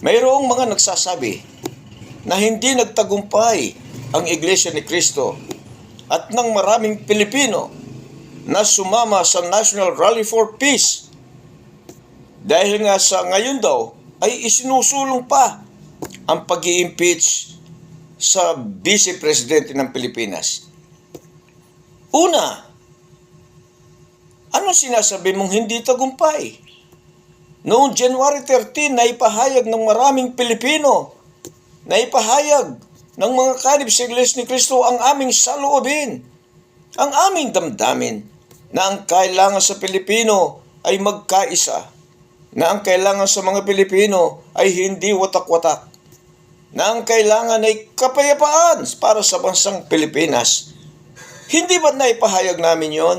Mayroong mga nagsasabi na hindi nagtagumpay ang Iglesia ni Cristo at ng maraming Pilipino na sumama sa National Rally for Peace dahil nga sa ngayon daw ay isinusulong pa ang pag impeach sa Vice Presidente ng Pilipinas. Una, anong sinasabi mong hindi tagumpay? Noong January 13, naipahayag ng maraming Pilipino, naipahayag ng mga kanib sa Iglesia ni Cristo ang aming saloobin, ang aming damdamin, na ang kailangan sa Pilipino ay magkaisa, na ang kailangan sa mga Pilipino ay hindi watak-watak, na ang kailangan ay kapayapaan para sa bansang Pilipinas. Hindi ba naipahayag namin yon?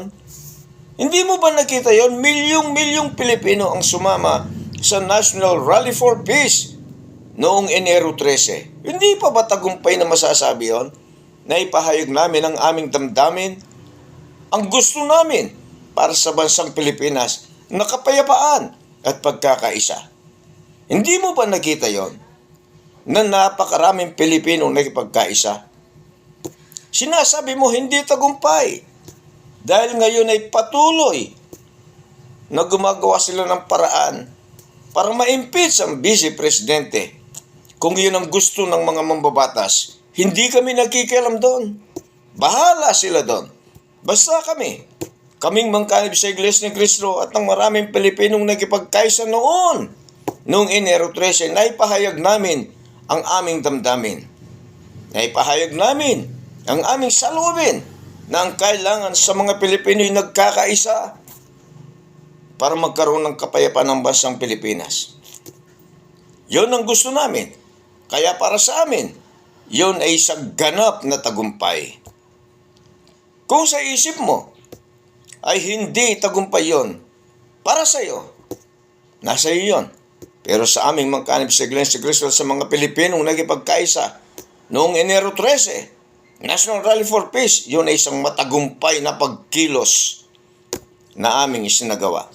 Hindi mo ba nakita yon? Milyong-milyong Pilipino ang sumama sa National Rally for Peace noong Enero 13. Hindi pa ba tagumpay na masasabi yon? Naipahayag namin ang aming damdamin, ang gusto namin para sa bansang Pilipinas na kapayapaan at pagkakaisa. Hindi mo ba nakita yon? Na napakaraming Pilipino nakipagkaisa. Sinasabi mo hindi tagumpay dahil ngayon ay patuloy na gumagawa sila ng paraan para ma-impeach ang vice presidente. Kung yun ang gusto ng mga mambabatas, hindi kami nakikialam doon. Bahala sila doon. Basta kami, kaming mangkanib sa Iglesia ni Cristo at ng maraming Pilipinong nagkipagkaisa noon. Noong Enero 13, naipahayag namin ang aming damdamin. Naipahayag namin ang aming salubin na ang kailangan sa mga Pilipino ay nagkakaisa para magkaroon ng kapayapaan ng bansang Pilipinas. Yon ang gusto namin. Kaya para sa amin, yon ay isang ganap na tagumpay. Kung sa isip mo ay hindi tagumpay yon, para sa iyo, nasa iyo yon. Pero sa aming mangkanib sa Iglesia Cristo sa mga Pilipinong nagipagkaisa noong Enero 13, National Rally for Peace, yun ay isang matagumpay na pagkilos na aming isinagawa.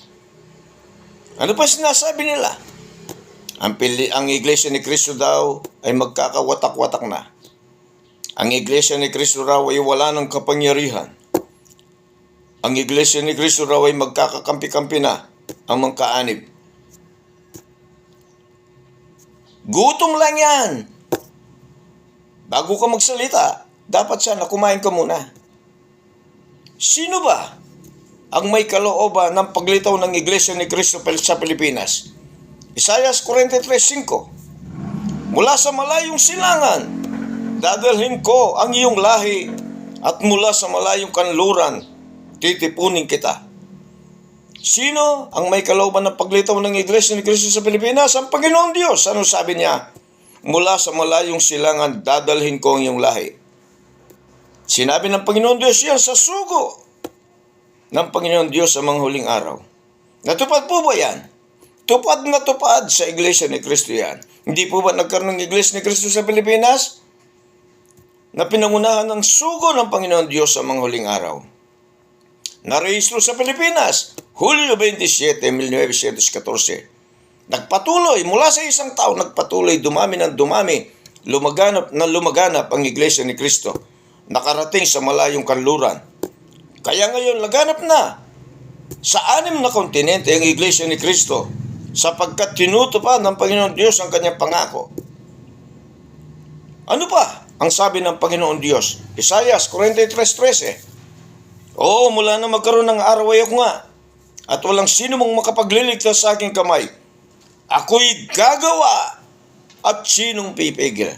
Ano pa sinasabi nila? Ang, pili, ang Iglesia ni Cristo daw ay magkakawatak-watak na. Ang Iglesia ni Cristo raw ay wala ng kapangyarihan. Ang Iglesia ni Cristo raw ay magkakakampi-kampi na ang mga kaanib. Gutom lang yan. Bago ka magsalita, dapat sana kumain ka muna. Sino ba ang may kalooban ng paglitaw ng Iglesia ni Cristo sa Pilipinas? Isayas 43.5 Mula sa malayong silangan, dadalhin ko ang iyong lahi at mula sa malayong kanluran, titipunin kita. Sino ang may kalooban ng paglitaw ng Iglesia ni Cristo sa Pilipinas? Ang Panginoon Diyos. Ano sabi niya? Mula sa malayong silangan, dadalhin ko ang iyong lahi. Sinabi ng Panginoon Diyos yan sa sugo ng Panginoon Diyos sa mga huling araw. Natupad po ba yan? Tupad na tupad sa Iglesia ni Cristo yan. Hindi po ba nagkaroon ng Iglesia ni Cristo sa Pilipinas? Na pinangunahan ng sugo ng Panginoon Diyos sa mga huling araw. Narehistro sa Pilipinas, Hulyo 27, 1914. Nagpatuloy, mula sa isang tao, nagpatuloy, dumami ng dumami, lumaganap na lumaganap ang Iglesia ni Cristo. Nakarating sa malayong kanluran. Kaya ngayon, laganap na sa anim na kontinente ang Iglesia ni Cristo sapagkat tinutupad ng Panginoon Diyos ang kanyang pangako. Ano pa ang sabi ng Panginoon Diyos? Isayas 43.13 Oo, mula na magkaroon ng araw ay ako nga at walang sino mong makapagliligtas sa aking kamay. Ako'y gagawa at sinong pipigil?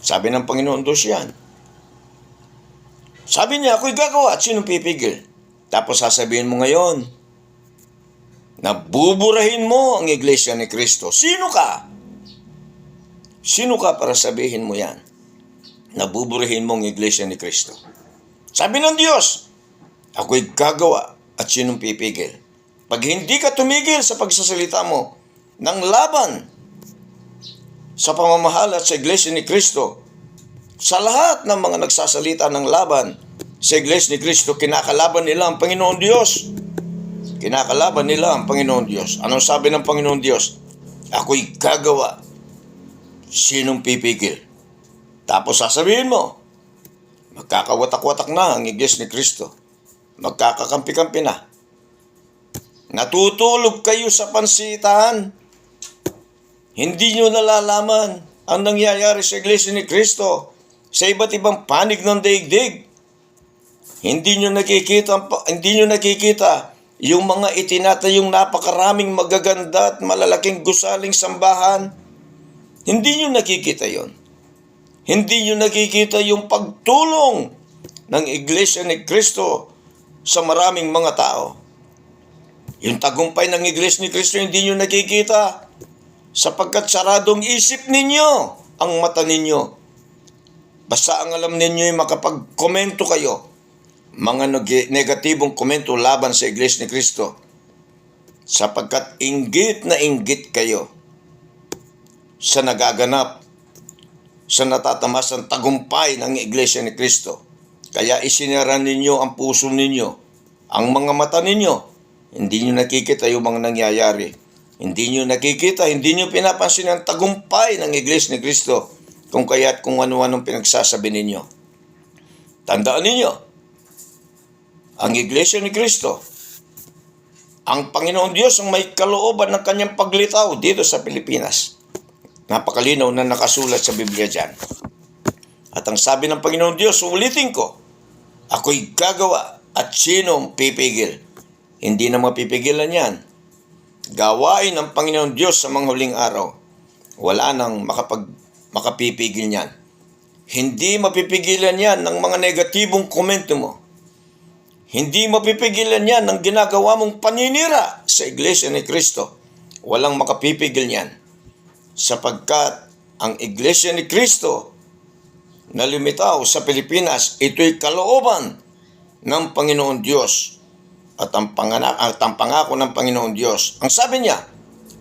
Sabi ng Panginoon Diyos yan. Sabi niya, ako'y gagawa at sinong pipigil? Tapos sasabihin mo ngayon, nabuburahin mo ang iglesia ni Kristo. Sino ka? Sino ka para sabihin mo yan? Nabuburahin mo ang iglesia ni Kristo. Sabi ng Diyos, ako'y gagawa at sinong pipigil? Pag hindi ka tumigil sa pagsasalita mo ng laban sa pamamahala sa iglesia ni Kristo, sa lahat ng mga nagsasalita ng laban sa Iglesia ni Kristo, kinakalaban nila ang Panginoon Diyos. Kinakalaban nila ang Panginoon Diyos. Anong sabi ng Panginoon Diyos? Ako'y gagawa Sinong pipigil? Tapos sasabihin mo, magkakawatak-watak na ang Iglesia ni Kristo. Magkakakampi-kampi na. Natutulog kayo sa pansitan. Hindi nyo nalalaman ang nangyayari sa Iglesia ni Kristo sa iba't ibang panig ng daigdig. Hindi nyo nakikita, hindi nyo nakikita yung mga itinatayong napakaraming magaganda at malalaking gusaling sambahan. Hindi nyo nakikita yon. Hindi nyo nakikita yung pagtulong ng Iglesia ni Kristo sa maraming mga tao. Yung tagumpay ng Iglesia ni Kristo hindi nyo nakikita sapagkat saradong isip ninyo ang mata ninyo. Basta ang alam ninyo ay makapag-komento kayo mga neg- negatibong komento laban sa Iglesia ni Kristo sapagkat inggit na inggit kayo sa nagaganap sa natatamasang tagumpay ng Iglesia ni Kristo. Kaya isinara ninyo ang puso ninyo, ang mga mata ninyo. Hindi nyo nakikita yung mga nangyayari. Hindi nyo nakikita, hindi nyo pinapansin ang tagumpay ng Iglesia ni Kristo kung kaya't kung ano-anong pinagsasabi ninyo. Tandaan ninyo, ang Iglesia ni Kristo, ang Panginoon Diyos ang may kalooban ng kanyang paglitaw dito sa Pilipinas. Napakalinaw na nakasulat sa Biblia dyan. At ang sabi ng Panginoon Diyos, ulitin ko, ako'y gagawa at sino pipigil? Hindi na mapipigilan yan. Gawain ng Panginoon Diyos sa mga huling araw. Wala nang makapag, makapipigil niyan. Hindi mapipigilan yan ng mga negatibong komento mo. Hindi mapipigilan yan ng ginagawa mong paninira sa Iglesia ni Kristo. Walang makapipigil niyan. Sapagkat ang Iglesia ni Kristo na lumitaw sa Pilipinas, ito'y kalooban ng Panginoon Diyos at ang, panganak, at ang pangako ng Panginoon Diyos. Ang sabi niya,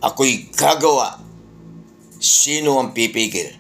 ako'y gagawa. Sino ang pipigil?